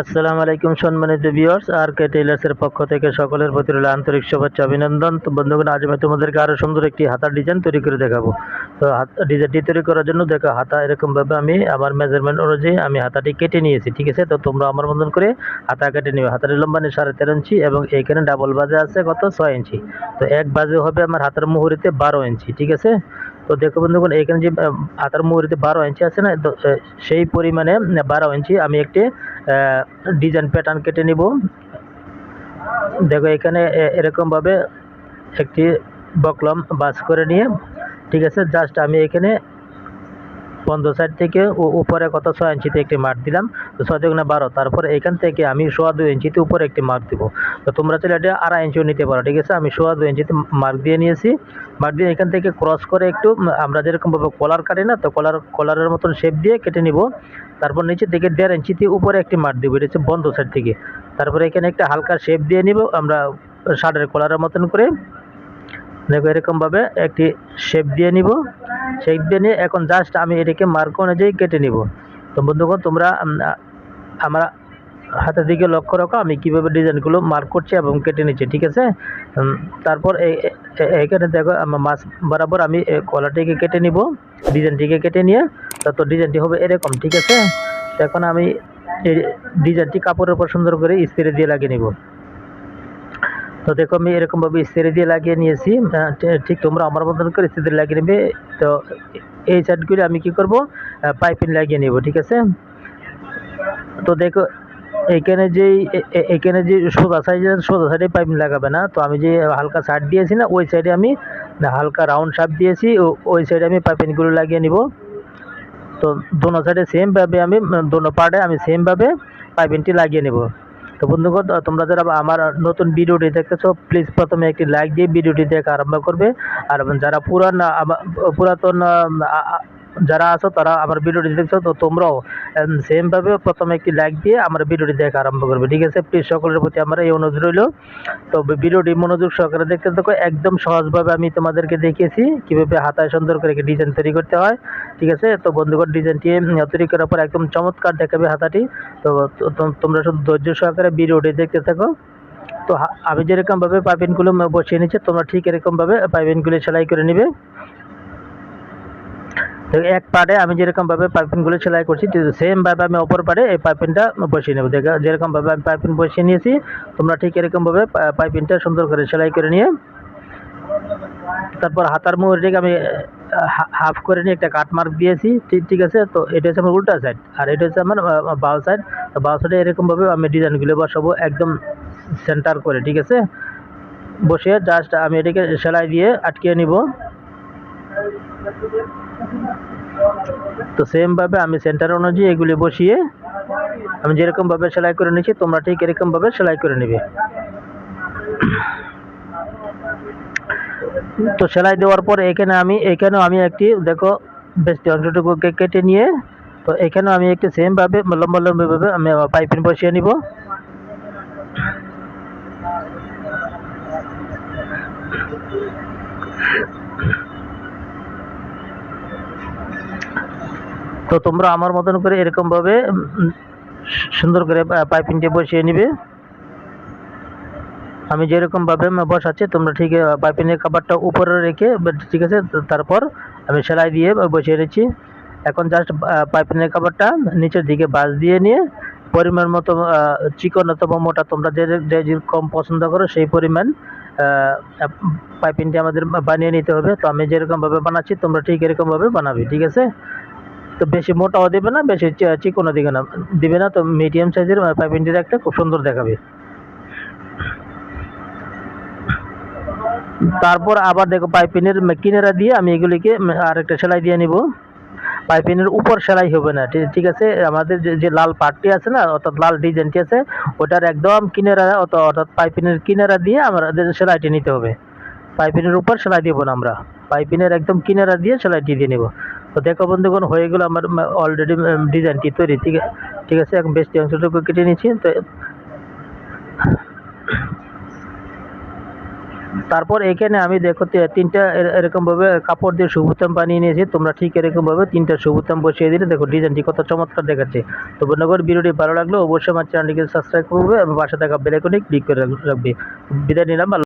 আসসালামু আলাইকুম সম্মানিত ভিউয়ার্স আর কে টেইলার্সের পক্ষ থেকে সকলের প্রতি রইল আন্তরিক শুভেচ্ছা, অভিনন্দন। তো বন্ধুগণ, আজ আমি তোমাদেরকে আরও সুন্দর একটি হাতার ডিজাইন তৈরি করে দেখাবো। তো হাত ডিজাইনটি তৈরি করার জন্য দেখো, হাতা এরকমভাবে আমি আমার মেজারমেন্ট অনুযায়ী আমি হাতাটি কেটে নিয়েছি, ঠিক আছে? তো তোমরা আমার মতন করে হাতা কেটে নিবে। হাতার লম্বা নিয়ে, সাড়ে তেরো ইঞ্চি এবং এইখানে ডাবল বাজে আছে কত? ছয় ইঞ্চি। তো এক বাজে হবে আমার হাতের মুহুরিতে বারো ইঞ্চি, ঠিক আছে? তো দেখো বন্ধুগণ, এখানে যে হাতার মুহুরিতে বারো ইঞ্চি আছে না সেই পরিমাণে বারো ইঞ্চি আমি একটি ডিজাইন প্যাটার্ন কেটে নিব। দেখো এখানে এরকমভাবে একটি বকলম বাস করে নিয়ে, ঠিক আছে জাস্ট আমি এখানে বন্ধ সাইড থেকে উপরে কত ছয় ইঞ্চিতে একটি মার্ক দিলাম? তো ছয় দুগুণে বারো? তারপর এখান থেকে আমি সোয়া দুই ইঞ্চিতে উপরে একটি মার্ক দিব। তো তোমরা চাইলে এটা আড়াই ইঞ্চিও নিতে পারো, ঠিক আছে? আমি সোয়া দুই ইঞ্চিতে মার্ক দিয়ে নিয়েছি। মার্ক দিয়ে এখান থেকে ক্রস করে একটু আমরা যেরকমভাবে কলার কাটি না, তো কলার কলারের মতন শেপ দিয়ে কেটে নিব। তারপর নিচে থেকে দেড় ইঞ্চিতে উপরে একটি মার্ক দিব, এটা হচ্ছে বন্ধ সাইড থেকে। তারপরে এখানে একটা হালকা শেপ দিয়ে নিব, আমরা শার্টের কলারের মতন করে। দেখো, এরকমভাবে একটি শেপ দিয়ে নিব। শেপ দিয়ে নিয়ে এখন জাস্ট আমি এটাকে মার্ক অনুযায়ী কেটে নিব। তো বন্ধুগণ, তোমরা আমার হাতের দিকে লক্ষ্য রাখো, আমি কীভাবে ডিজাইনগুলো মার্ক করছি এবং কেটে নিচ্ছি, ঠিক আছে? তারপর এখানে দেখো আমার মাছ বরাবর আমি কলাটিকে কেটে নিব, ডিজাইনটিকে কেটে নিয়ে, তো ডিজাইনটি হবে এরকম, ঠিক আছে? এখন আমি ডিজাইনটি কাপড়ের উপর সুন্দর করে স্প্রে দিয়ে লাগিয়ে নিব। তো দেখো আমি এরকমভাবে স্প্রে দিয়ে লাগিয়ে নিয়েছি। ঠিক তোমরা আমার মতন করে স্প্রে লাগিয়ে নেবে। তো এই সাইডগুলি আমি কি করব? পাইপিং লাগিয়ে নেব, ঠিক আছে? তো দেখো, এখানে যে এখানে যে সোজা সাইডে সোজা সাইডে পাইপিং লাগাবে না। তো আমি যে হালকা সাইড দিয়েছি না, ওই সাইডে আমি হালকা রাউন্ড শাপ দিয়েছি। ওই সাইডে আমি পাইপিংগুলো লাগিয়ে নিব। তো দোনো সাইডে সেমভাবে আমি, দোনো পার্টে আমি সেমভাবে পাইপিংটি লাগিয়ে নেব। তো বন্ধুগণ তোমরা যারা আমার নতুন ভিডিওটি দেখতেছো প্লিজ প্রথমে একটি লাইক দিয়ে ভিডিওটি দেখা আরম্ভ করবে। আর যারা পুরান পুরাতন যারা আছো, তারা আমার ভিডিওটি দেখছ, তো তোমরাও সেমভাবে প্রথমে একটি লাইক দিয়ে আমার ভিডিওটি দেখা আরম্ভ করবে, ঠিক আছে? প্লিজ সকলের প্রতি আমার এই অনুরোধ রইল। তো ভিডিওটি মনোযোগ সহকারে দেখতে থাকো, একদম সহজভাবে আমি তোমাদেরকে দেখিয়েছি কীভাবে হাতায় সুন্দর করে ডিজাইন তৈরি করতে হয়, ঠিক আছে? তো বন্ধুগণ ডিজাইনটি তৈরি করার পর একদম চমৎকার দেখাবে হাতাটি। তো তোমরা শুধু ধৈর্য সহকারে ভিডিওটি দেখতে থাকো। তো আমি যেরকমভাবে পাইপিনগুলো বসিয়ে নিচ্ছি, তোমরা ঠিক এরকমভাবে পাইপিনগুলো সেলাই করে নিবে। এক পার্টে আমি যেরকমভাবে পাইপিনগুলো সেলাই করছি সেমভাবে আমি অপর পার্টে এই পাইপিনটা বসিয়ে নেব। দেখো, যেরকমভাবে আমি পাইপিন বসিয়ে নিয়েছি, তোমরা ঠিক এরকমভাবে পাইপিনটা সুন্দর করে সেলাই করে নিয়ে, তারপর হাতার মুহুরিটিকে আমি হাফ করে নিয়ে একটা কাট মার্ক দিয়েছি, ঠিক ঠিক আছে? তো এটা হচ্ছে আমার উল্টা সাইড আর এটা হচ্ছে আমার বাও সাইড বাও সাইডে এরকমভাবে আমি ডিজাইনগুলো বসাবো একদম সেন্টার করে, ঠিক আছে? বসে জাস্ট আমি এটাকে সেলাই দিয়ে আটকে নিব। তো সেমভাবে আমি সেন্টার অনুযায়ী এগুলি বসিয়ে আমি যেরকমভাবে সেলাই করে নিচ্ছি তোমরা ঠিক এরকমভাবে সেলাই করে নেবে। তো সেলাই দেওয়ার পর এখানে আমি, এখানেও আমি একটি, দেখো বেশি অংশটুকু কেটে নিয়ে, তো এখানেও আমি একটু সেমভাবে লম্বা লম্বাভাবে আমি পাইপিং বসিয়ে নিব। তো তোমরা আমার মতন করে এরকমভাবে সুন্দর করে পাইপিংটি বসিয়ে নিবে। আমি যেরকমভাবে বসাচ্ছি, তোমরা ঠিক পাইপিংয়ের কাবারটা উপরে রেখে ঠিক আছে তারপর আমি সেলাই দিয়ে বসিয়ে নিচ্ছি এখন জাস্ট পাইপিংয়ের কাবারটা নিচের দিকে বাস দিয়ে নিয়ে, পরিমাণ মতো চিকন অথবা মোটা, তোমরা যে যে যেরকম পছন্দ করো, সেই পরিমাণ পাইপিংটি আমাদের বানিয়ে নিতে হবে। তো আমি যেরকমভাবে বানাচ্ছি, তোমরা ঠিক এরকমভাবে বানাবে, ঠিক আছে? তো বেশি মোটাও দেবে না বেশি চিকনও দিবে না। দিবে না তো মিডিয়াম সাইজের পাইপিংটির একটা খুব সুন্দর দেখাবে। তারপর আবার দেখো পাইপিনের কিনারা দিয়ে আমি এগুলিকে উম, আরেকটা সেলাই দিয়ে নিব। পাইপিনের উপর সেলাই হবে না ঠিক- আছে? আমাদের যে লাল পাটটি আছে না অর্থাৎ লাল ডিজাইনটি আছে ওটার একদম কিনারা অর্থাৎ পাইপিনের কিনারা দিয়ে আমাদের সেলাইটি নিতে হবে। পাইপিনের উপর সেলাই দিব না আমরা। পাইপিনের একদম কিনারা দিয়ে সেলাইটি দিয়ে নেব। তো দেখো বন্ধুগণ, হয়ে গেলো আমার অলরেডি ডিজাইনটি তৈরি, ঠিক ঠিক আছে? এখন বেশি অংশটুকু কেটে নিচ্ছি, তো তারপর এখানে আমি দেখো তিনটা এরকমভাবে কাপড় দিয়ে সুবোতাম বানিয়ে নিয়েছি, তোমরা ঠিক এরকমভাবে তিনটা সুবোতাম বসিয়ে দিলে, দেখো ডিজাইনটি কত চমৎকার দেখাচ্ছে। তো বন্ধুগণ, ভিডিওটি ভালো লাগলে অবশ্যই আমার চ্যানেলটিকে সাবস্ক্রাইব করবে এবং পাশে থাকা বেলাইকনে ক্লিক করে রাখবে। বিদায় নিলাম